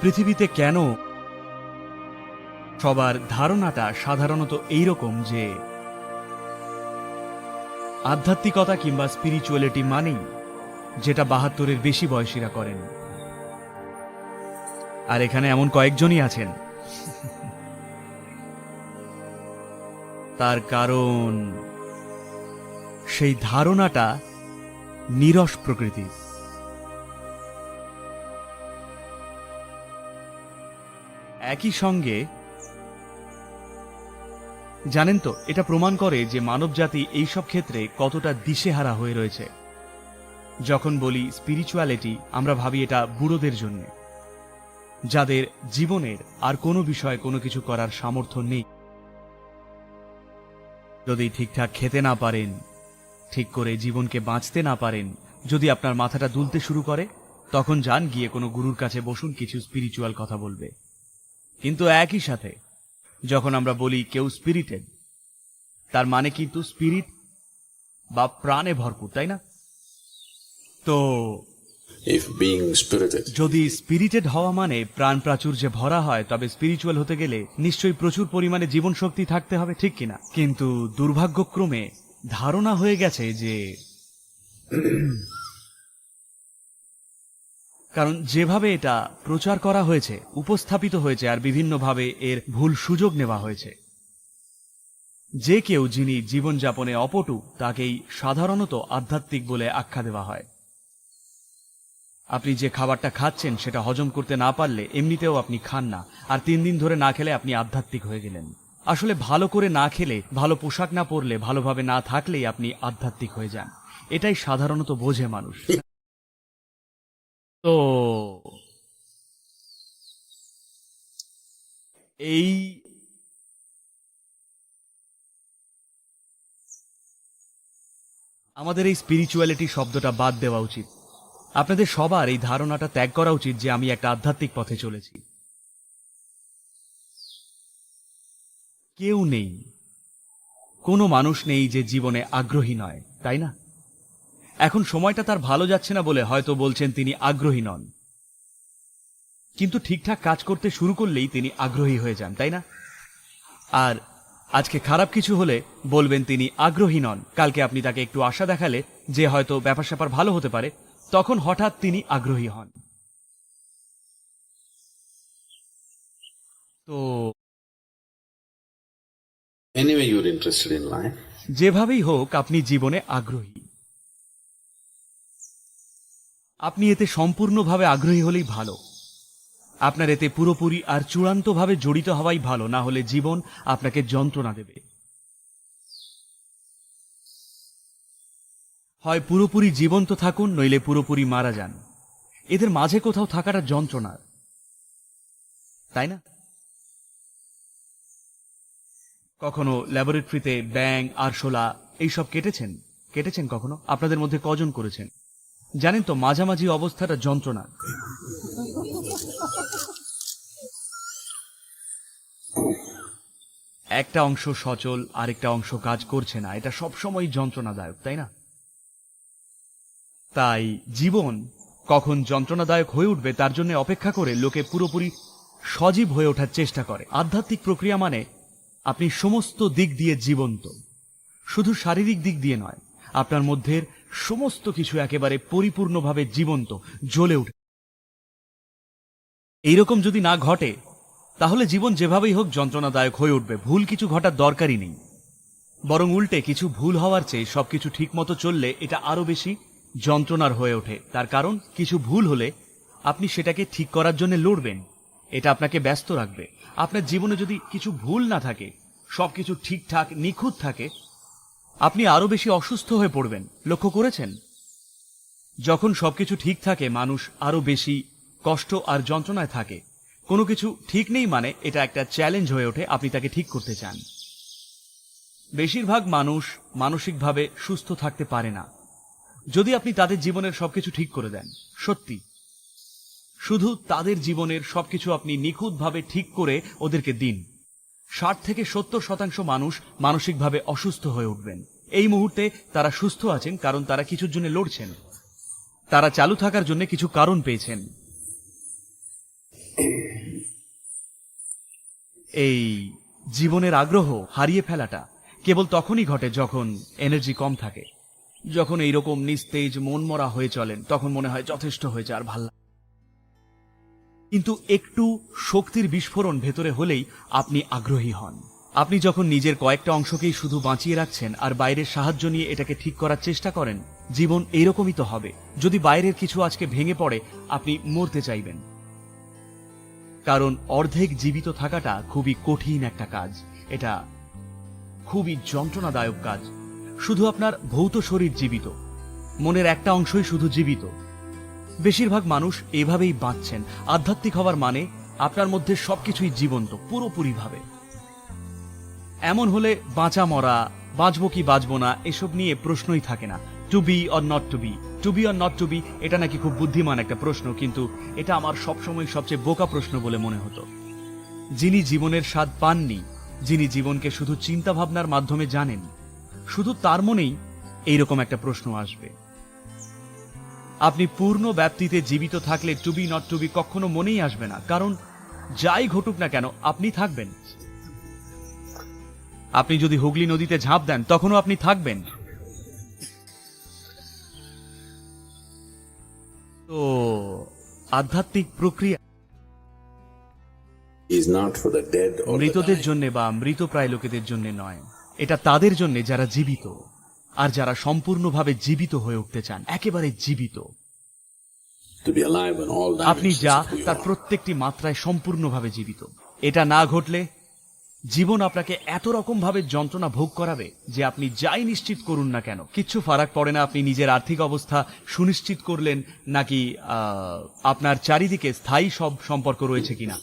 পৃথিবীতে কেন সবার ধারণাটা সাধারণত এইরকম যে আধ্যাত্মিকতা কিংবা স্পিরিচুয়ালিটি মানেই যেটা বাহাত্তরের বেশি বয়সীরা করেন। আর এখানে এমন কয়েকজনই আছেন। তার কারণ সেই ধারণাটা নিরস প্রকৃতির। একই সঙ্গে জানেন তো, এটা প্রমাণ করে যে মানবজাতি এইসব ক্ষেত্রে কতটা দিশেহারা হয়ে রয়েছে। যখন বলি স্পিরিচুয়ালিটি আমরা ভাবি এটা বুড়োদের জন্য। যাদের জীবনের আর কোনো বিষয়ে কোনো কিছু করার সামর্থ্য নেই। যদি ঠিকঠাক খেতে না পারেন, ঠিক করে জীবনকে বাঁচতে না পারেন, যদি আপনার মাথাটা দুলতে শুরু করে, তখন যান গিয়ে কোনো গুরুর কাছে বসুন, কিছু স্পিরিচুয়াল কথা বলবে। কিন্তু একই সাথে যখন আমরা বলি কেউ স্পিরিটেড তার মানে কিন্তু স্পিরিট বা প্রাণে ভরপুর তাই না? তো যদি স্পিরিটেড হওয়া মানে প্রাণ প্রাচুর্যে ভরা হয় তবে স্পিরিচুয়াল হতে গেলে নিশ্চয়ই প্রচুর পরিমাণে জীবন শক্তি থাকতে হবে ঠিক কিনা? কিন্তু দুর্ভাগ্যক্রমে ধারণা হয়ে গেছে যে কারণ যেভাবে এটা প্রচার করা হয়েছে, উপস্থাপিত হয়েছে আর বিভিন্নভাবে এর ভুল সুযোগ নেওয়া হয়েছে। যে কেউ যিনি জীবনযাপনে অপটু, তাকেই সাধারণত আধ্যাত্মিক বলে আখ্যা দেওয়া হয়। আপনি যে খাবারটা খাচ্ছেন, সেটা হজম করতে না পারলে এমনিতেও আপনি খান না, আর তিন দিন ধরে না খেলে আপনি আধ্যাত্মিক হয়ে গেলেন। আসলে ভালো করে না খেলে, ভালো পোশাক না পরলে, ভালোভাবে না থাকলেই আপনি আধ্যাত্মিক হয়ে যান। এটাই সাধারণত বোঝে মানুষ। তো এই আমাদের এই স্পিরিচুয়ালিটি শব্দটা বাদ দেওয়া উচিত। আপনাদের সবার এই ধারণাটা ত্যাগ করা উচিত যে আমি একটা আধ্যাত্মিক পথে চলেছি। কেউ নেই, কোনো মানুষ নেই যে জীবনে আগ্রহী নয়, তাই না? এখন সময়টা তার ভালো যাচ্ছে না বলে হয়তো বলছেন তিনি আগ্রহী নন। কিন্তু ঠিকঠাক কাজ করতে শুরু করলেই তিনি আগ্রহী হয়ে যান তাই না? আর আজকে খারাপ কিছু হলে বলবেন তিনি আগ্রহী নন। কালকে আপনি তাকে একটু আশা দেখালে যে হয়তো ব্যাপার স্যাপার ভালো হতে পারে তখন হঠাৎ তিনি আগ্রহী হন। তো যেভাবেই হোক আপনি জীবনে আগ্রহী। আপনি এতে সম্পূর্ণভাবে আগ্রহী হলেই ভালো। আপনার এতে পুরোপুরি আর চূড়ান্তভাবে জড়িত হওয়াই ভালো, না হলে জীবন আপনাকে যন্ত্রণা দেবে। হয় পুরোপুরি জীবন্ত থাকুন, নইলে পুরোপুরি মারা যান। এদের মাঝে কোথাও থাকাটা যন্ত্রণার তাই না? কখনো ল্যাবরেটরিতে ব্যাং আরশোলা, এইসব কেটেছেন? কেটেছেন কখনো? আপনাদের মধ্যে কজন করেছেন? জানেন তো, মাঝামাঝি অবস্থাটা যন্ত্রণা। একটা অংশ সচল, আরেকটা অংশ কাজ করছে না। এটা সবসময় যন্ত্রণাদায়ক, তাই না? তাই জীবন কখন যন্ত্রণাদায়ক হয়ে উঠবে তার জন্য অপেক্ষা করে লোকে পুরোপুরি সজীব হয়ে ওঠার চেষ্টা করে। আধ্যাত্মিক প্রক্রিয়া মানে আপনি সমস্ত দিক দিয়ে জীবন্ত। শুধু শারীরিক দিক দিয়ে নয়, আপনার মধ্যের সমস্ত কিছু একেবারে পরিপূর্ণভাবে জীবন্ত, জ্বলে উঠে। এইরকম যদি না ঘটে, তাহলে জীবন যেভাবেই হোক যন্ত্রণাদায়ক হয়ে উঠবে, ভুল কিছু ঘটার দরকারই নেই। বরং উল্টে কিছু ভুল হওয়ার চেয়ে সবকিছু ঠিক মতো চললে এটা আরও বেশি যন্ত্রণার হয়ে ওঠে। তার কারণ, কিছু ভুল হলে আপনি সেটাকে ঠিক করার জন্য লড়বেন। এটা আপনাকে ব্যস্ত রাখবে। আপনার জীবনে যদি কিছু ভুল না থাকে, সবকিছু ঠিকঠাক, নিখুঁত থাকে আপনি আরও বেশি অসুস্থ হয়ে পড়বেন। লক্ষ্য করেছেন? যখন সবকিছু ঠিক থাকে, মানুষ আরও বেশি কষ্ট আর যন্ত্রণায় থাকে। কোনো কিছু ঠিক নেই মানে এটা একটা চ্যালেঞ্জ হয়ে ওঠে, আপনি তাকে ঠিক করতে চান। বেশিরভাগ মানুষ মানসিকভাবে সুস্থ থাকতে পারে না। যদি আপনি তাদের জীবনের সবকিছু ঠিক করে দেন, সত্যি। শুধু তাদের জীবনের সবকিছু আপনি নিখুঁতভাবে ঠিক করে ওদেরকে দিন। ষাট থেকে সত্তর শতাংশ মানুষ মানসিকভাবে অসুস্থ হয়ে উঠবেন। এই মুহূর্তে তারা সুস্থ আছেন কারণ তারা কিছুর জন্য লড়ছেন। তারা চালু থাকার জন্য কিছু কারণ পেয়েছেন। এই জীবনের আগ্রহ হারিয়ে ফেলাটা কেবল তখনই ঘটে যখন এনার্জি কম থাকে। যখন এইরকম নিস্তেজ মনমরা হয়ে চলেন, তখন মনে হয় যথেষ্ট হয়েছে আর ভালো না। কিন্তু একটু শক্তির বিস্ফোরণ ভেতরে হলেই আপনি আগ্রহী হন। আপনি যখন নিজের কয়েকটা অংশকেই শুধু বাঁচিয়ে রাখছেন আর বাইরের সাহায্য নিয়ে এটাকে ঠিক করার চেষ্টা করেন, জীবন এইরকমই তো হবে। যদি বাইরের কিছু আজকে ভেঙে পড়ে, আপনি মরতে চাইবেন। কারণ অর্ধেক জীবিত থাকাটা খুবই কঠিন একটা কাজ। এটা খুবই যন্ত্রণাদায়ক কাজ। শুধু আপনার ভৌত শরীর জীবিত। মনের একটা অংশই শুধু জীবিত। বেশিরভাগ মানুষ এভাবেই বাঁচছেন। আধ্যাত্মিক হওয়ার মানে আপনার মধ্যে সবকিছুই জীবন্ত, পুরোপুরিভাবে। এমন হলে বাঁচা মরা, বাঁচবো কি বাঁচবো না, এসব নিয়ে প্রশ্নই থাকে না। To be or not to be to be or not to be এটা নাকি খুব বুদ্ধিমান একটা প্রশ্ন, কিন্তু এটা আমার সবসময় সবচেয়ে বোকা প্রশ্ন বলে মনে হতো। যিনি জীবনের স্বাদ পাননি, যিনি জীবনকে শুধু চিন্তা ভাবনার মাধ্যমে জানেন, শুধু তার মনেই এইরকম একটা প্রশ্ন আসবে। আপনি পূর্ণ ব্যাপ্তিতে জীবিত থাকলে to be not to be কখনো মনেই আসবে না। কারণ যাই ঘটুক না কেন আপনি থাকবেন। আপনি যদি হুগলি নদীতে ঝাঁপ দেন তখনও আপনি থাকবেন। তো আধ্যাত্মিক প্রক্রিয়া মৃতদের জন্য বা মৃতপ্রায় লোকেদের জন্য নয়। এটা তাদের জন্য যারা জীবিত। আর যারা সম্পূর্ণভাবে জীবিত হয়ে উঠতে চান একেবারে জীবিত। আপনি যা তার প্রত্যেকটি মাত্রায় সম্পূর্ণভাবে জীবিত। এটা না ঘটলে জীবন আপনাকে এত রকম ভাবে যন্ত্রণা ভোগ করাবে যে আপনি যাই নিশ্চিত করুন না কেন। কিচ্ছু ফারাক পড়ে না আপনি নিজের আর্থিক অবস্থা সুনিশ্চিত করলেন নাকি আহ, আপনার চারিদিকে স্থায়ী সব সম্পর্ক রয়েছে কিনা।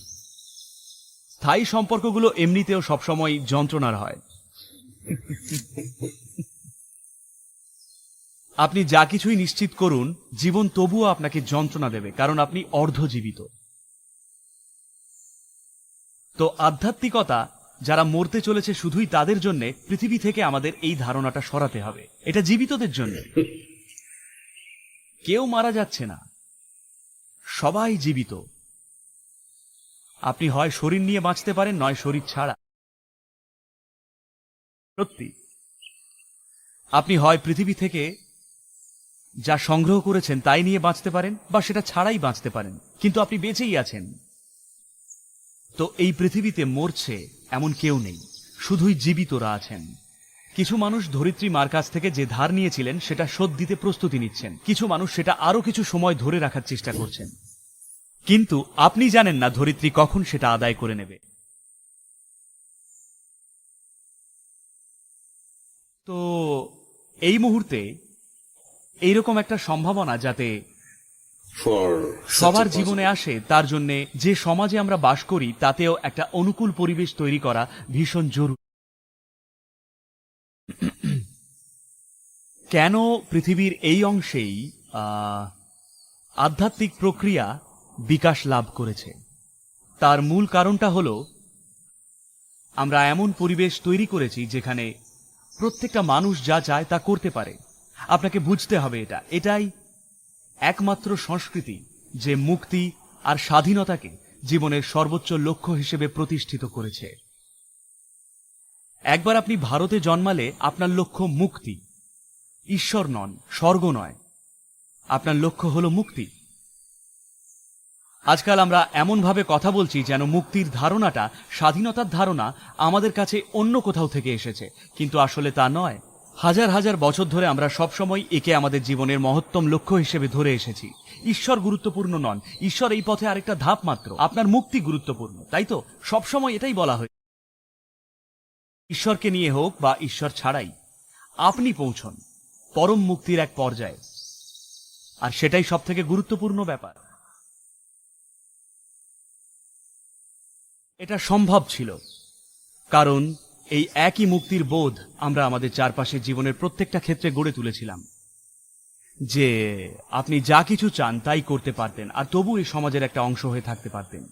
স্থায়ী সম্পর্কগুলো এমনিতেও সবসময় যন্ত্রণার হয়। আপনি যা কিছুই নিশ্চিত করুন, জীবন তবুও আপনাকে যন্ত্রণা দেবে, কারণ আপনি অর্ধজীবিত। তো আধ্যাত্মিকতা, যারা মরতে চলেছে শুধুই তাদের জন্য, পৃথিবী থেকে আমাদের এই ধারণাটা সরাতে হবে। এটা জীবিতদের জন্য। কেউ মারা যাচ্ছে না। সবাই জীবিত। আপনি হয় শরীর নিয়ে বাঁচতে পারেন, নয় শরীর ছাড়া। সত্যি। আপনি হয় পৃথিবী থেকে যা সংগ্রহ করেছেন তাই নিয়ে বাঁচতে পারেন বা সেটা ছাড়াই বাঁচতে পারেন। কিন্তু আপনি বেঁচেই আছেন। তো এই পৃথিবীতে মরছে এমন কেউ নেই। শুধুই জীবিতরা আছেন। কিছু মানুষ ধরিত্রী মার কাছ থেকে যে ধার নিয়েছিলেন, সেটা শোধ দিতে প্রস্তুতি নিচ্ছেন। কিছু মানুষ সেটা আরও কিছু সময় ধরে রাখার চেষ্টা করছেন। কিন্তু আপনি জানেন না ধরিত্রী কখন সেটা আদায় করে নেবে। তো এই মুহূর্তে এইরকম একটা সম্ভাবনা যাতে সবার জীবনে আসে তার জন্য যে সমাজে আমরা বাস করি তাতেও একটা অনুকূল পরিবেশ তৈরি করা ভীষণ জরুরি। কেন পৃথিবীর এই অংশেই আধ্যাত্মিক প্রক্রিয়া বিকাশ লাভ করেছে? তার মূল কারণটা হল আমরা এমন পরিবেশ তৈরি করেছি যেখানে প্রত্যেকটা মানুষ যা চায় তা করতে পারে। আপনাকে বুঝতে হবে এটা। এটাই একমাত্র সংস্কৃতি যে মুক্তি আর স্বাধীনতাকে জীবনের সর্বোচ্চ লক্ষ্য হিসেবে প্রতিষ্ঠিত করেছে। একবার আপনি ভারতে জন্মালে আপনার লক্ষ্য মুক্তি। ঈশ্বর নন, স্বর্গ নয়। আপনার লক্ষ্য হল মুক্তি। আজকাল আমরা এমনভাবে কথা বলছি যেন মুক্তির ধারণাটা, স্বাধীনতার ধারণা আমাদের কাছে অন্য কোথাও থেকে এসেছে। কিন্তু আসলে তা নয়। হাজার হাজার বছর ধরে আমরা সবসময় একে আমাদের জীবনের মহত্তম লক্ষ্য হিসেবে ধরে এসেছি। ঈশ্বর গুরুত্বপূর্ণ নন। ঈশ্বর এই পথে আরেকটা ধাপ মাত্র। আপনার মুক্তি গুরুত্বপূর্ণ, তাই তো? সবসময় এটাই বলা হয়। ঈশ্বরকে নিয়ে হোক বা ঈশ্বর ছাড়াই, আপনি পৌঁছন। পরম মুক্তির এক পর্যায়ে। আর সেটাই সব থেকে গুরুত্বপূর্ণ ব্যাপার। এটা সম্ভব ছিল। কারণ এই একই মুক্তির বোধ আমরা আমাদের চারপাশে জীবনের প্রত্যেকটা ক্ষেত্রে গড়ে তুলেছিলাম। যে আপনি যা কিছু চান তাই করতে পারতেন, আর তবু এই সমাজের একটা অংশ হয়ে থাকতে পারতেন।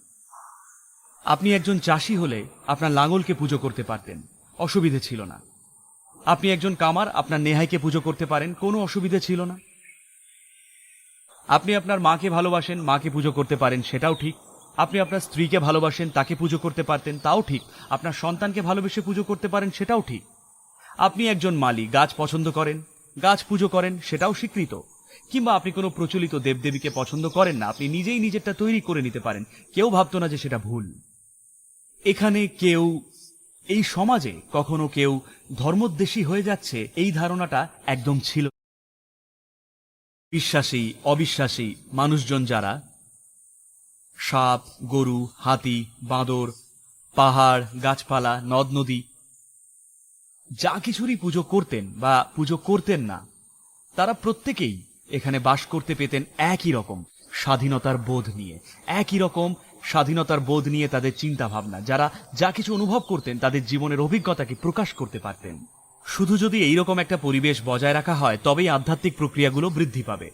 আপনি একজন চাষি হলে আপনার লাঙলকে পুজো করতে পারতেন, অসুবিধে ছিল না। আপনি একজন কামার, আপনার নেহাইকে পুজো করতে পারেন, কোনো অসুবিধে ছিল না। আপনি আপনার মাকে ভালোবাসেন, মাকে পুজো করতে পারেন, সেটাও ঠিক। আপনি আপনার স্ত্রীকে ভালোবাসেন, তাকে পুজো করতে পারতেন, তাও ঠিক। আপনার সন্তানকে ভালোবেসে পুজো করতে পারেন, সেটাও ঠিক। আপনি একজন মালি গাছ পছন্দ করেন, গাছ পুজো করেন, সেটাও স্বীকৃত। কিংবা আপনি কোনো প্রচলিত দেবদেবীকে পছন্দ করেন না, আপনি নিজেই নিজেরটা তৈরি করে নিতে পারেন। কেউ ভাবতো না যে সেটা ভুল। এখানে কেউ, এই সমাজে কখনো কেউ ধর্মদ্বেষী হয়ে যাচ্ছে, এই ধারণাটা একদম ছিল। বিশ্বাসী, অবিশ্বাসী মানুষজন যারা সাপ, গরু, হাতি, বাঁদর, পাহাড়, গাছপালা, নদ, নদী। যা কিছুরই পুজো করতেন বা পুজো করতেন না, তারা প্রত্যেকেই এখানে বাস করতে পেতেন একই রকম স্বাধীনতার বোধ নিয়ে। একই রকম স্বাধীনতার বোধ নিয়ে তাদের চিন্তা ভাবনা যারা যা কিছু অনুভব করতেন, তাদের জীবনের অভিজ্ঞতাকে প্রকাশ করতে পারতেন। শুধু যদি এইরকম একটা পরিবেশ বজায় রাখা হয়, তবেই আধ্যাত্মিক প্রক্রিয়াগুলো বৃদ্ধি পাবে।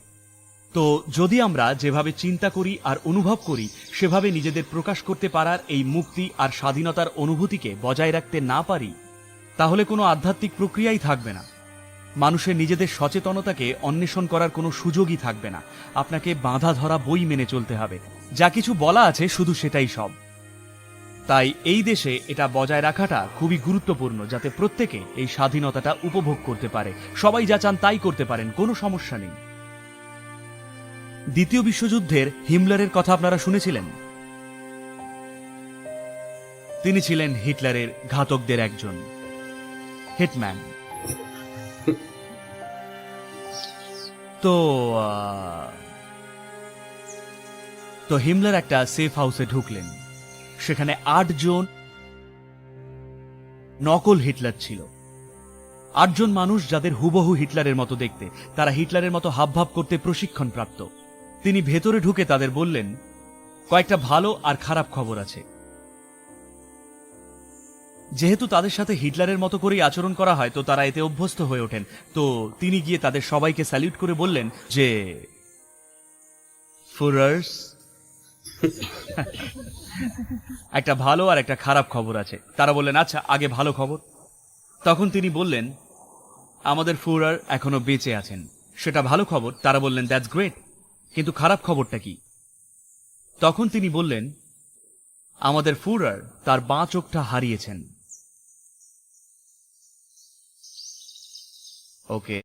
তো যদি আমরা যেভাবে চিন্তা করি আর অনুভব করি, সেভাবে নিজেদের প্রকাশ করতে পারার এই মুক্তি আর স্বাধীনতার অনুভূতিকে বজায় রাখতে না পারি, তাহলে কোনো আধ্যাত্মিক প্রক্রিয়াই থাকবে না। মানুষের নিজেদের সচেতনতাকে অন্বেষণ করার কোনো সুযোগই থাকবে না। আপনাকে বাঁধা ধরা বই মেনে চলতে হবে। যা কিছু বলা আছে শুধু সেটাই সব। তাই এই দেশে এটা বজায় রাখাটা খুবই গুরুত্বপূর্ণ, যাতে প্রত্যেকে এই স্বাধীনতাটা উপভোগ করতে পারে। সবাই যা চান তাই করতে পারেন, কোনো সমস্যা নেই। দ্বিতীয় বিশ্বযুদ্ধের হিমলারের কথা আপনারা শুনেছিলেন? তিনি ছিলেন হিটলারের ঘাতকদের একজন। হিটম্যান। তো তো হিমলার একটা সেফ হাউসে ঢুকলেন। সেখানে আটজন নকল হিটলার ছিল। আটজন মানুষ যাদের হুবহু হিটলারের মতো দেখতে। তারা হিটলারের মতো হাবভাব করতে প্রশিক্ষণ প্রাপ্ত তিনি ভেতরে ঢুকে তাদের বললেন, কয়েকটা ভালো আর খারাপ খবর আছে। যেহেতু তাদের সাথে হিটলারের মতো করেই আচরণ করা হয়, তো তারা এতে অভ্যস্ত হয়ে ওঠেন। তো তিনি গিয়ে তাদের সবাইকে স্যালিউট করে বললেন যে একটা ভালো আর একটা খারাপ খবর আছে। তারা বললেন আচ্ছা আগে ভালো খবর। তখন তিনি বললেন, আমাদের ফুরার এখনও বেঁচে আছেন। সেটা ভালো খবর। তারা বললেন, দ্যাটস গ্রেট। কিন্তু খারাপ খবরটা কি? তখন তিনি বললেন, আমাদের ফুরার তার বাঁ চোখটা হারিয়েছেন। ওকে।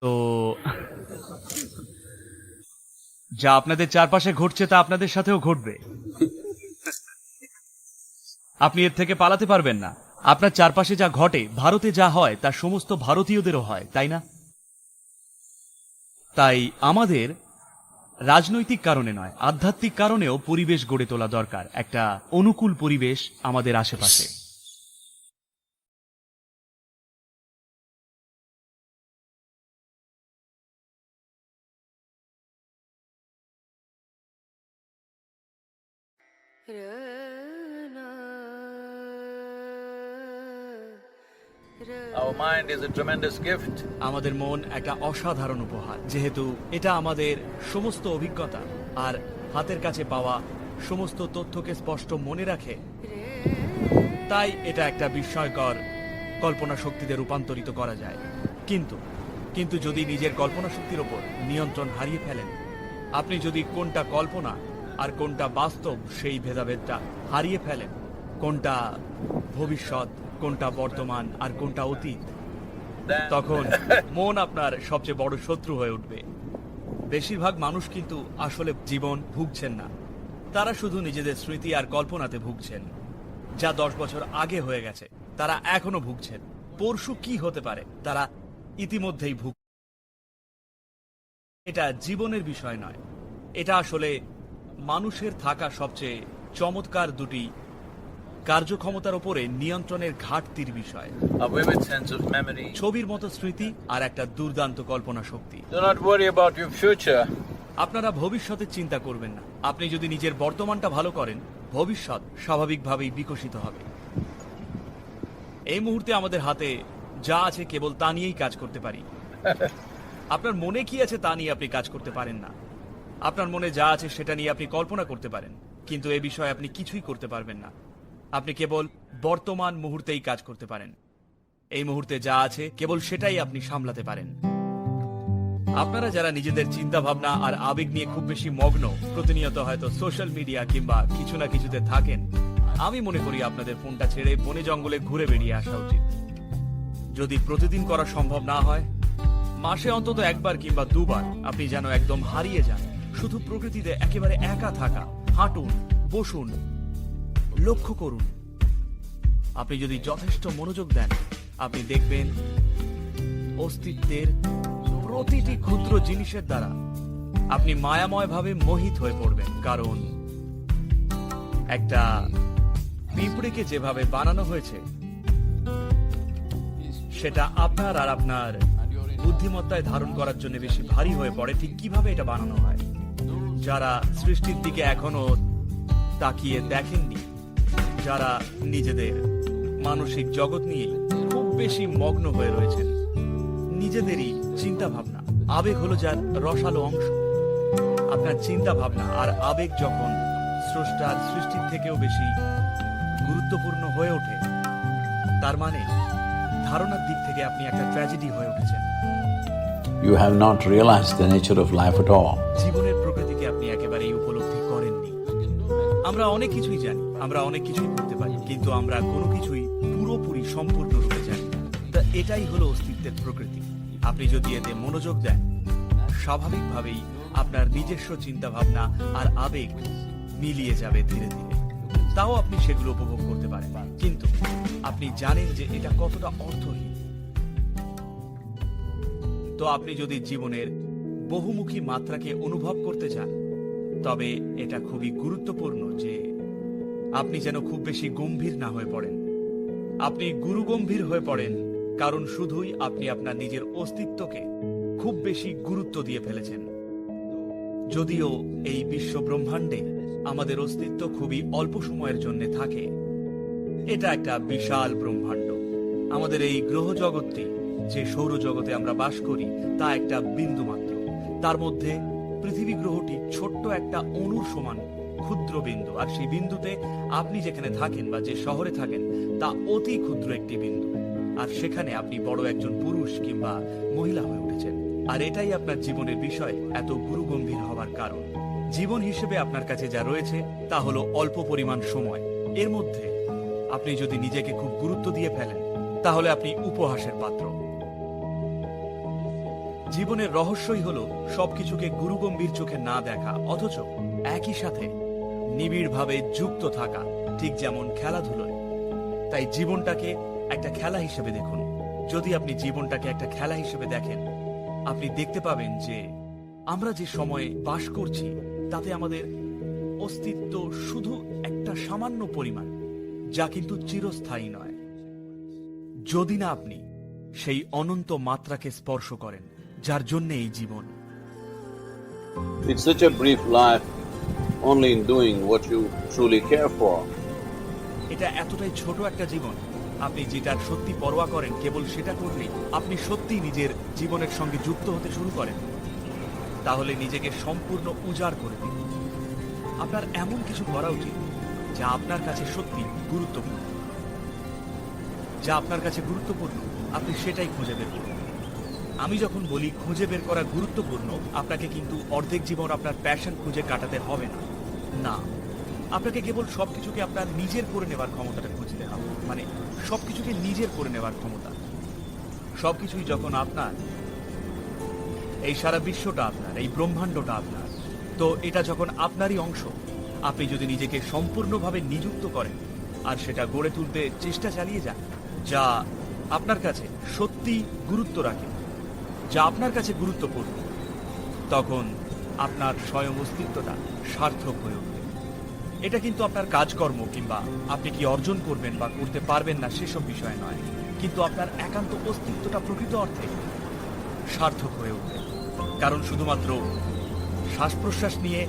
তো যা আপনাদের চারপাশে ঘটছে তা আপনাদের সাথেও ঘটবে। আপনি এর থেকে পালাতে পারবেন না। আপনার চারপাশে যা ঘটে, ভারতে যা হয় তা সমস্ত ভারতীয়দেরও হয়, তাই না? তাই আমাদের রাজনৈতিক কারণে নয়, আধ্যাত্মিক কারণেও পরিবেশ গড়ে তোলা দরকার। একটা অনুকূল পরিবেশ আমাদের আশেপাশে। আমাদের মন একটা অসাধারণ উপহার। যেহেতু এটা আমাদের সমস্ত অভিজ্ঞতা, আর হাতের কাছে পাওয়া সমস্ত তথ্যকে স্পষ্ট মনে রাখে, তাই এটা একটা বিস্ময়কর কল্পনা শক্তিতে রূপান্তরিত করা যায়। কিন্তু কিন্তু যদি নিজের কল্পনা শক্তির ওপর নিয়ন্ত্রণ হারিয়ে ফেলেন, আপনি যদি কোনটা কল্পনা আর কোনটা বাস্তব সেই ভেদাভেদটা হারিয়ে ফেলেন, কোনটা ভবিষ্যৎ কোনটা বর্তমান আর কোনটা অতীত? তখন মন আপনার সবচেয়ে বড় শত্রু হয়ে উঠবে। বেশিরভাগ মানুষ কিন্তু আসলে জীবন ভুগছেন না। তারা শুধু নিজেদের স্মৃতি আর কল্পনাতে ভুগছেন। যা দশ বছর আগে হয়ে গেছে তারা এখনও ভুগছেন। পরশু কি হতে পারে তারা ইতিমধ্যেই ভুগ এটা জীবনের বিষয় নয়। এটা আসলে মানুষের থাকা সবচেয়ে চমৎকার দুটি কার্যক্ষমতার উপরে নিয়ন্ত্রণের ঘাটতির বিষয়. ছবির মতো স্মৃতি আর একটা দুর্দান্ত কল্পনা শক্তি. আপনারা ভবিষ্যতের চিন্তা করবেন না। আপনি যদি নিজের বর্তমানটা ভালো করেন ভবিষ্যৎ স্বাভাবিকভাবেই বিকশিত হবে। এই মুহূর্তে আমাদের হাতে যা আছে কেবল তা নিয়েই কাজ করতে পারি। আপনার মনে কি আছে তা নিয়ে আপনি কাজ করতে পারেন না। আপনার মনে যা আছে সেটা নিয়ে আপনি কল্পনা করতে পারেন কিন্তু এ বিষয়ে আপনি কিছুই করতে পারবেন না। আপনি কেবল বর্তমান মুহূর্তেই কাজ করতে পারেন। এই মুহূর্তে যা আছে, কেবল সেটাই আপনি সামলাতে পারেন। আপনারা যারা নিজেদের চিন্তা ভাবনা আর আবেগ নিয়ে খুব বেশি মগ্ন, প্রতিনিয়ত হয়তো সোশ্যাল মিডিয়া কিংবা কিছু না কিছুতে থাকেন, আমি মনে করি আপনাদের ফোনটা ছেড়ে বনে জঙ্গলে ঘুরে বেরিয়ে আসা উচিত। যদি প্রতিদিন করা সম্ভব না হয়, মাসে অন্তত একবার কিংবা দুবার আপনি যেন একদম হারিয়ে যান। শুধু প্রকৃতিতে একেবারে একা থাকা, হাঁটুন, বসুন লক্ষ্য করুন। আপনি যদি যথেষ্ট মনোযোগ দেন, আপনি দেখবেন অস্তিত্বের প্রতিটি ক্ষুদ্র জিনিসের দ্বারা আপনি মায়াময়ভাবে মোহিত হয়ে পড়বেন। কারণ একটা পিঁপড়েকে যেভাবে বানানো হয়েছে, সেটা আপনার আর আপনার বুদ্ধিমত্তায় ধারণ করার জন্য বেশি ভারী হয়ে পড়ে। ঠিক কীভাবে এটা বানানো হয়? যারা সৃষ্টির দিকে এখনও তাকিয়ে দেখেননি যারা নিজেদের মানসিক জগৎ নিয়ে খুব বেশি মগ্ন হয়ে রয়েছেন নিজেদেরই চিন্তা ভাবনা আবেগ হলো যার রসালো অংশ। আপনার চিন্তা ভাবনা আর আবেগ যখন স্রষ্টার সৃষ্টির থেকেও বেশি গুরুত্বপূর্ণ হয়ে ওঠে তার মানে ধারণার দিক থেকে আপনি একটা ট্র্যাজেডি হয়ে উঠেছেন। You have not realized the nature of life at all. জীবনের প্রকৃতিকে আপনি একেবারেই উপলব্ধি আমরা অনেক কিছুই জানি, আমরা অনেক কিছুই করতে পারি, কিন্তু আমরা কোনো কিছুই পুরোপুরি সম্পূর্ণরূপে জানি না। তা এটাই হলো অস্তিত্বের প্রকৃতি। আপনি যদি এতে মনোযোগ দেন, স্বাভাবিকভাবেই আপনার নিজস্ব চিন্তা ভাবনা আর আবেগ মিলিয়ে যাবে ধীরে ধীরে। তাও আপনি সেগুলো উপভোগ করতে পারেন। কিন্তু আপনি জানেন যে এটা কতটা অর্থহীন। তো আপনি যদি জীবনের বহুমুখী মাত্রাকে অনুভব করতে চান তবে এটা খুবই গুরুত্বপূর্ণ যে আপনি যেন খুব বেশি গম্ভীর না হয়ে পড়েন। আপনি গুরু গম্ভীর হয়ে পড়েন কারণ শুধুই আপনি আপনার নিজের অস্তিত্বকে খুব বেশি গুরুত্ব দিয়ে ফেলেছেন। যদিও এই বিশ্ব ব্রহ্মাণ্ডে আমাদের অস্তিত্ব খুবই অল্প সময়ের জন্য থাকে, এটা একটা বিশাল ব্রহ্মাণ্ড। আমাদের এই গ্রহ জগৎটি যে সৌরজগতে আমরা বাস করি, তা একটা বিন্দু মাত্র তার মধ্যে পৃথিবী গ্রহটি ছোট্ট একটা অণুর সমান ক্ষুদ্র বিন্দু। আর সেই বিন্দুতে আপনি যেখানে থাকেন বা যে শহরে থাকেন, তা অতি ক্ষুদ্র একটি বিন্দু। আর সেখানে আপনি বড় একজন পুরুষ কিংবা মহিলা হয়ে উঠেছেন। আর এটাই আপনার জীবনের বিষয়, এত গুরুগম্ভীর হওয়ার কারণ। জীবন হিসেবে আপনার কাছে যা রয়েছে, তা হলো অল্প পরিমাণ সময়। এর মধ্যে আপনি যদি নিজেকে খুব গুরুত্ব দিয়ে ফেলেন, তাহলে আপনি উপহাসের পাত্র। জীবনের রহস্যই হলো সবকিছুকে গুরুগম্ভীর চোখে না দেখা, অথচ একই সাথে নিবিড়ভাবে যুক্ত থাকা ঠিক যেমন খেলাধুলোয়। তাই জীবনটাকে একটা খেলা হিসেবে দেখুন। যদি আপনি জীবনটাকে একটা খেলা হিসেবে দেখেন, আপনি দেখতে পাবেন যে আমরা যে সময়ে বাস করছি, তাতে আমাদের অস্তিত্ব শুধু একটা সামান্য পরিমাণ, যা কিন্তু চিরস্থায়ী নয়। যদি না আপনি সেই অনন্ত মাত্রাকে স্পর্শ করেন যার জন্য এই জীবন। It's such a brief life only in doing what you truly care for. এটা এতটাই ছোট একটা জীবন। আপনি যেটার সত্যি পরোয়া করেন কেবল সেটা করলেই আপনি সত্যি নিজের জীবনের সঙ্গে যুক্ত হতে শুরু করেন। তাহলে নিজেকে সম্পূর্ণ উজাড় করে দিন। আপনার এমন কিছু করা উচিত যা আপনার কাছে সত্যি গুরুত্বপূর্ণ। যা আপনার কাছে গুরুত্বপূর্ণ আপনি সেটাই খুঁজে বের করুন। আমি যখন বলি খুঁজে বের করা গুরুত্বপূর্ণ, আপনাকে কিন্তু অর্ধেক জীবন আপনার প্যাশন খুঁজে কাটাতে হবে না। না, আপনাকে কেবল সবকিছুকে আপনার নিজের করে নেবার ক্ষমতাটা খুঁজতে হবে। মানে সবকিছুকে নিজের করে নেবার ক্ষমতা। সবকিছুই যখন আপনার, এই সারা বিশ্বটা আপনার, এই ব্রহ্মাণ্ডটা আপনার, তো এটা যখন আপনারই অংশ, আপনি যদি নিজেকে সম্পূর্ণভাবে নিযুক্ত করেন আর সেটা গড়ে তুলতে চেষ্টা চালিয়ে যান, যা আপনার কাছে সত্যি গুরুত্ব রাখে যা আপনার কাছে গুরুত্বপূর্ণ, তখন আপনার স্বয়ং অস্তিত্বটা সার্থক হয়ে উঠবে। এটা কিন্তু আপনার কাজকর্ম কিংবা আপনি কি অর্জন করবেন বা করতে পারবেন না সেসব বিষয় নয়, কিন্তু আপনার একান্ত অস্তিত্বটা প্রকৃত অর্থে সার্থক হয়ে উঠবে। কারণ শুধুমাত্র শ্বাস প্রশ্বাস নিয়ে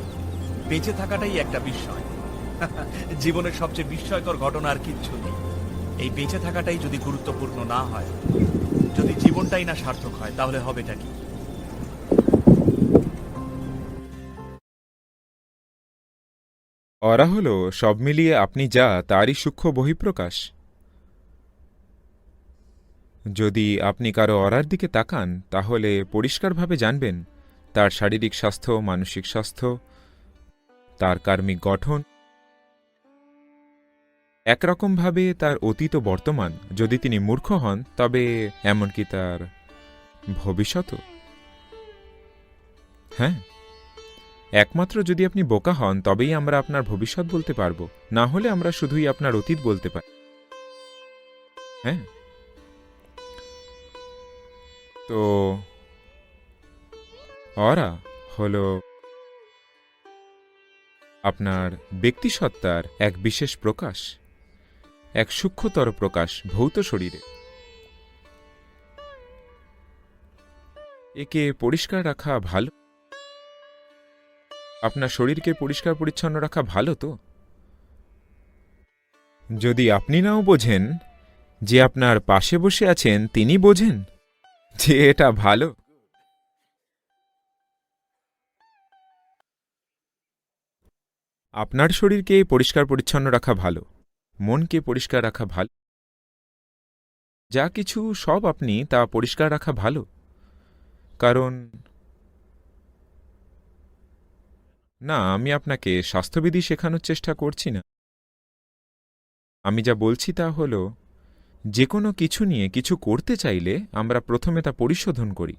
বেঁচে থাকাটাই একটা বিস্ময় জীবনের সবচেয়ে বিস্ময়কর ঘটনা আর কিচ্ছু নেই। এই বেঁচে থাকাটাই যদি গুরুত্বপূর্ণ না হয়, যদি জীবনটাই না সার্থক হয়, তাহলে হবেটা কি? অরা হল সব মিলিয়ে আপনি যা, তারই সূক্ষ্ম বহিঃপ্রকাশ। যদি আপনি কারও অরার দিকে তাকান, তাহলে পরিষ্কারভাবে জানবেন, তার শারীরিক স্বাস্থ্য, মানসিক স্বাস্থ্য, তার কার্মিক গঠন একরকমভাবে তার অতীত বর্তমান, যদি তিনি মূর্খ হন, তবে এমনকি তার ভবিষ্যতও। হ্যাঁ একমাত্র যদি আপনি বোকা হন, তবেই আমরা আপনার ভবিষ্যৎ বলতে পারব। না হলে আমরা শুধুই আপনার অতীত বলতে পারি হ্যাঁ। তো অরা হলো আপনার ব্যক্তিসত্তার এক বিশেষ প্রকাশ। এক সূক্ষ্মতর প্রকাশ ভৌত শরীরে। একে পরিষ্কার রাখা ভালো? আপনার শরীরকে পরিষ্কার পরিচ্ছন্ন রাখা ভালো তো? যদি আপনি নাও বোঝেন, যে আপনার পাশে বসে আছেন তিনি বোঝেন যে এটা ভালো। আপনার শরীরকে পরিষ্কার পরিচ্ছন্ন রাখা ভালো। মনকে পরিষ্কার রাখা ভালো। যা কিছু সব আপনি তা পরিষ্কার রাখা ভালো। কারণ না, আমি আপনাকে স্বাস্থ্যবিধি শেখানোর চেষ্টা করছি না। আমি যা বলছি তা হল, যে কোনো কিছু নিয়ে কিছু করতে চাইলে আমরা প্রথমে তা পরিশোধন করি।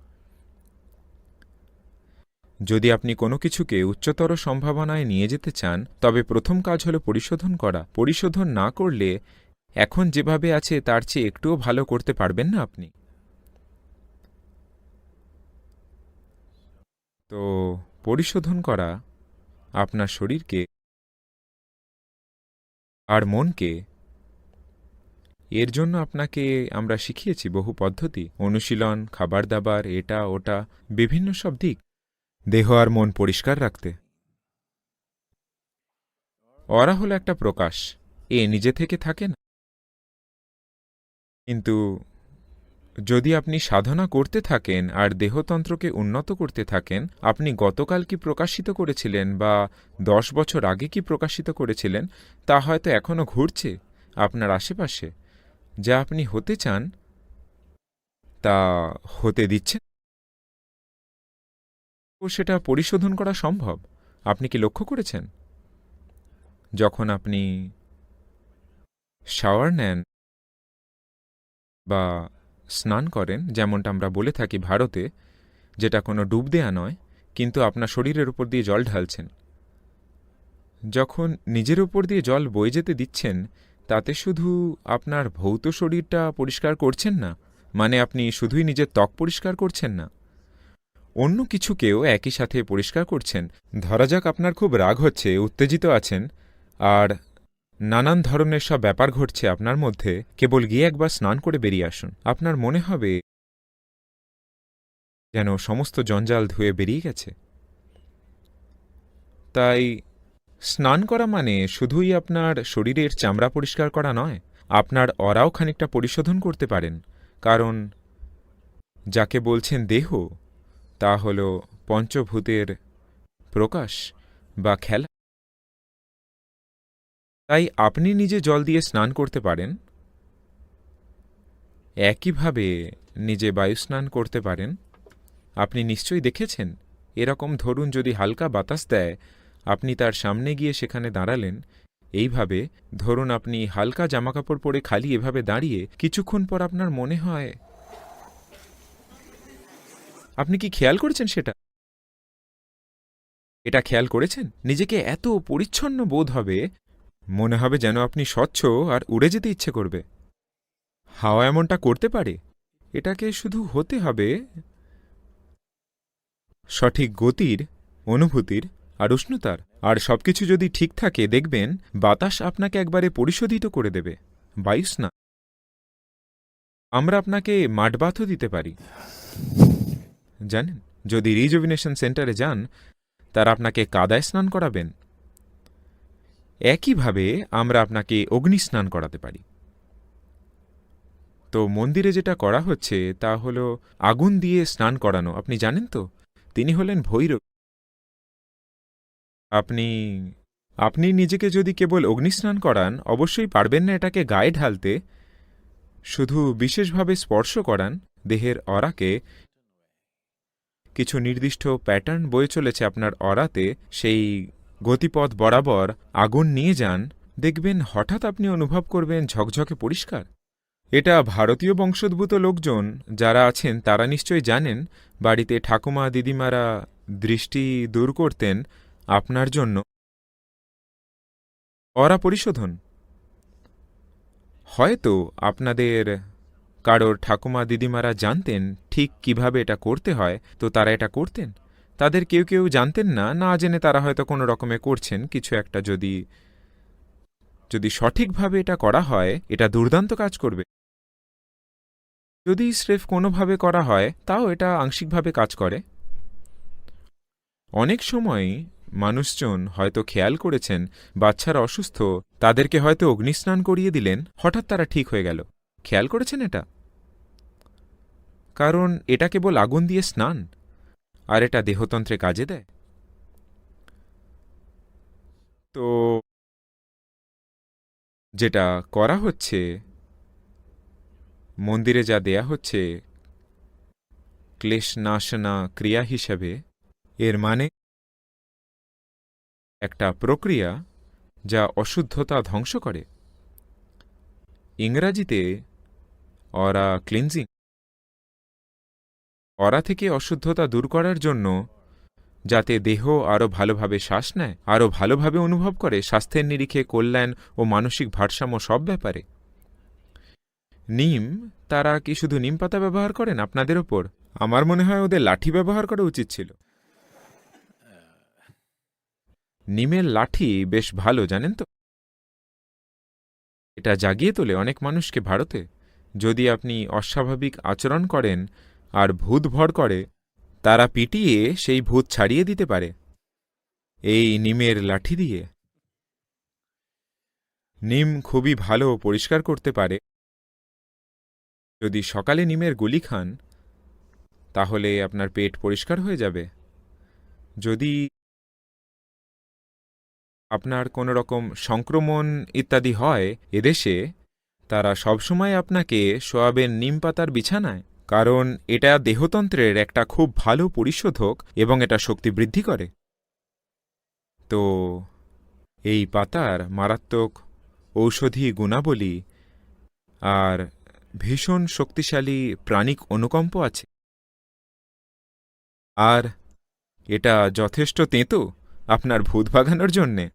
যদি আপনি কোনো কিছুকে উচ্চতর সম্ভাবনায় নিয়ে যেতে চান, তবে প্রথম কাজ হল পরিশোধন করা। পরিশোধন না করলে এখন যেভাবে আছে, তার চেয়ে একটুও ভালো করতে পারবেন না আপনি। তো, পরিশোধন করা আপনার শরীরকে আর মনকে এর জন্য আপনাকে আমরা শিখিয়েছি বহু পদ্ধতি। অনুশীলন, খাবার দাবার, এটা, ওটা, বিভিন্ন সব দিক। দেহ আর মন পরিষ্কার রাখতে। অরা হলো একটা প্রকাশ। এ নিজে থেকে থাকে না কিন্তু যদি আপনি সাধনা করতে থাকেন আর দেহতন্ত্রকে উন্নত করতে থাকেন, আপনি গতকাল কি প্রকাশিত করেছিলেন বা দশ বছর আগে কি প্রকাশিত করেছিলেন, তা হয়তো এখনও ঘুরছে আপনার আশেপাশে। যা আপনি হতে চান, তা হতে দিচ্ছে ও সেটা পরিশোধন করা সম্ভব? আপনি কি লক্ষ্য করেছেন? যখন আপনি শাওয়ার নেন বা স্নান করেন, যেমনটা আমরা বলে থাকি ভারতে, যেটা কোনো ডুব দেয়া নয়, কিন্তু আপনার শরীরের উপর দিয়ে জল ঢালছেন। যখন নিজের উপর দিয়ে জল বয়ে যেতে দিচ্ছেন, তাতে শুধু আপনার ভৌত শরীরটা পরিষ্কার করছেন না? মানে আপনি শুধুই নিজের ত্বক পরিষ্কার করছেন না? অন্য কিছুকেও একই সাথে পরিষ্কার করছেন। ধরা যাক আপনার খুব রাগ হচ্ছে, উত্তেজিত আছেন। আর নানান ধরনের সব ব্যাপার ঘটছে আপনার মধ্যে, কেবল গিয়ে একবার স্নান করে বেরিয়ে আসুন। আপনার মনে হবে যেন সমস্ত জঞ্জাল ধুয়ে বেরিয়ে গেছে। তাই স্নান করা মানে শুধুই আপনার শরীরের চামড়া পরিষ্কার করা নয়, আপনার অরাও খানিকটা পরিশোধন করতে পারেন। কারণ যাকে বলছেন দেহ তা হল পঞ্চভূতের প্রকাশ বা খেলা। তাই আপনি নিজে জল দিয়ে স্নান করতে পারেন। একইভাবে নিজে বায়ু স্নান করতে পারেন। আপনি নিশ্চয়ই দেখেছেন, এরকম ধরুন যদি হালকা বাতাস দেয়, আপনি তার সামনে গিয়ে সেখানে দাঁড়ালেন। এইভাবে ধরুন আপনি হালকা জামাকাপড় পরে খালি এভাবে দাঁড়িয়ে কিছুক্ষণ পর আপনার মনে হয় আপনি কি খেয়াল করেছেন সেটা? এটা খেয়াল করেছেন? নিজেকে এত পরিচ্ছন্ন বোধ হবে, মনে হবে যেন আপনি স্বচ্ছ আর উড়ে যেতে ইচ্ছে করবে। হাওয়া এমনটা করতে পারে, এটাকে শুধু হতে হবে সঠিক গতির, অনুভূতির আর উষ্ণতার। আর সবকিছু যদি ঠিক থাকে, দেখবেন বাতাস আপনাকে একবারে পরিশোধিত করে দেবে বায়ুস্না আমরা আপনাকে মাঠবাথও দিতে পারি। জানেন, যদি রিজুভিনেশন সেন্টারে যান, তারা আপনাকে কাদায় স্নান করাবেন। একইভাবে আমরা আপনাকে অগ্নি স্নান করাতে পারি। তো মন্দিরে যেটা করা হচ্ছে, তা হল আগুন দিয়ে স্নান করানো। আপনি জানেন তো, তিনি হলেন ভৈরব। আপনি আপনি নিজেকে যদি কেবল অগ্নিস্নান করান, অবশ্যই পারবেন না এটাকে গায়ে ঢালতে। শুধু বিশেষভাবে স্পর্শ করান, দেহের অরাকে কিছু নির্দিষ্ট প্যাটার্ন বয়ে চলেছে আপনার অরাতে, সেই গতিপথ বরাবর আগুন নিয়ে যান, দেখবেন হঠাৎ আপনি অনুভব করবেন ঝকঝকে পরিষ্কার। এটা ভারতীয় বংশোদ্ভূত লোকজন যারা আছেন তারা নিশ্চয়ই জানেন, বাড়িতে ঠাকুমা দিদিমারা দৃষ্টি দূর করতেন আপনার জন্য। অরা পরিশোধন। হয়তো আপনাদের কারোর ঠাকুমা দিদিমারা জানতেন ঠিক কীভাবে এটা করতে হয়, তো তারা এটা করতেন। তাদের কেউ কেউ জানতেন না না জেনে তারা হয়তো কোনো রকমে করছেন কিছু একটা যদি যদি সঠিকভাবে এটা করা হয়, এটা দুর্দান্ত কাজ করবে। যদি স্রেফ কোনোভাবে করা হয়, তাও এটা আংশিকভাবে কাজ করে। অনেক সময় মানুষজন হয়তো খেয়াল করেছেন, বাচ্চারা অসুস্থ, তাদেরকে হয়তো অগ্নিস্নান করিয়ে দিলেন, হঠাৎ তারা ঠিক হয়ে গেল। খেয়াল করেছেন এটা? কারণ এটা কেবল আগুন দিয়ে স্নান, আর এটা দেহতন্ত্রে কাজে দেয়। তো যেটা করা হচ্ছে, মন্দিরে যা দেয়া হচ্ছে, ক্লেশনাশনা ক্রিয়া হিসেবে, এর মানে একটা প্রক্রিয়া যা অশুদ্ধতা ধ্বংস করে। ইংরাজিতে অরা ক্লিনজিং অরা থেকে অশুদ্ধতা দূর করার জন্য, যাতে দেহ আরও ভালোভাবে শ্বাস নেয় আরও ভালোভাবে অনুভব করে, স্বাস্থ্যের নিরিখে কল্যাণ ও মানসিক ভারসাম্য সব ব্যাপারে। নিম, তারা কি শুধু নিম পাতা ব্যবহার করেন আপনাদের ওপর? আমার মনে হয় ওদের লাঠি ব্যবহার করা উচিত ছিল। নিমের লাঠি বেশ ভালো, জানেন তো? এটা জাগিয়ে তোলে অনেক মানুষকে ভারতে। যদি আপনি অস্বাভাবিক আচরণ করেন আর ভূত ভর করে, তারা পিটিয়ে সেই ভূত ছাড়িয়ে দিতে পারে। এই নিমের লাঠি দিয়ে। নিম খুবই ভালো পরিষ্কার করতে পারে। যদি সকালে নিমের গুলি খান, তাহলে আপনার পেট পরিষ্কার হয়ে যাবে। যদি আপনার কোনো রকম সংক্রমণ ইত্যাদি হয় এদেশে, তারা সবসময় আপনাকে শোয়াবেন নিম পাতার বিছানায়। কারণ এটা দেহতন্ত্রের একটা খুব ভালো পরিশোধক এবং এটা শক্তি বৃদ্ধি করে। তো, এই পাতার মারাত্মক ঔষধি গুণাবলী আর ভীষণ শক্তিশালী প্রাণিক অনুকম্প আছে। আর এটা যথেষ্ট তেঁতো আপনার ভূত ভাগানোর জন্যে।